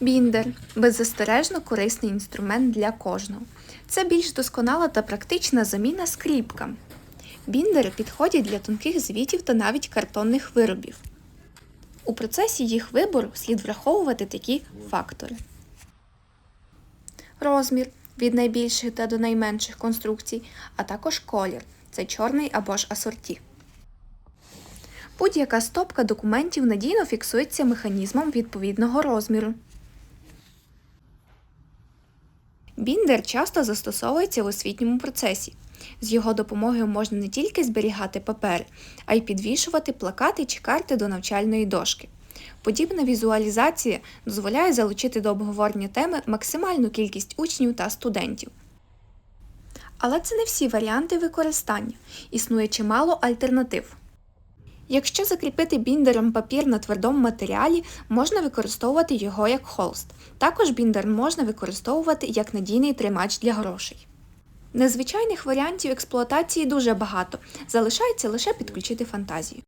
Біндер беззастережно корисний інструмент для кожного. Це більш досконала та практична заміна скріпкам. Біндери підходять для тонких звітів та навіть картонних виробів. У процесі їх вибору слід враховувати такі фактори: розмір від найбільших та до найменших конструкцій, а також колір це чорний або ж асорті. Будь-яка стопка документів надійно фіксується механізмом відповідного розміру. Біндер часто застосовується в освітньому процесі. З його допомогою можна не тільки зберігати папери, а й підвішувати плакати чи карти до навчальної дошки. Подібна візуалізація дозволяє залучити до обговорення теми максимальну кількість учнів та студентів. Але це не всі варіанти використання. Існує чимало альтернатив. Якщо закріпити біндером папір на твердому матеріалі, можна використовувати його як холст. Також біндер можна використовувати як надійний тримач для грошей. Незвичайних варіантів експлуатації дуже багато, залишається лише підключити фантазію.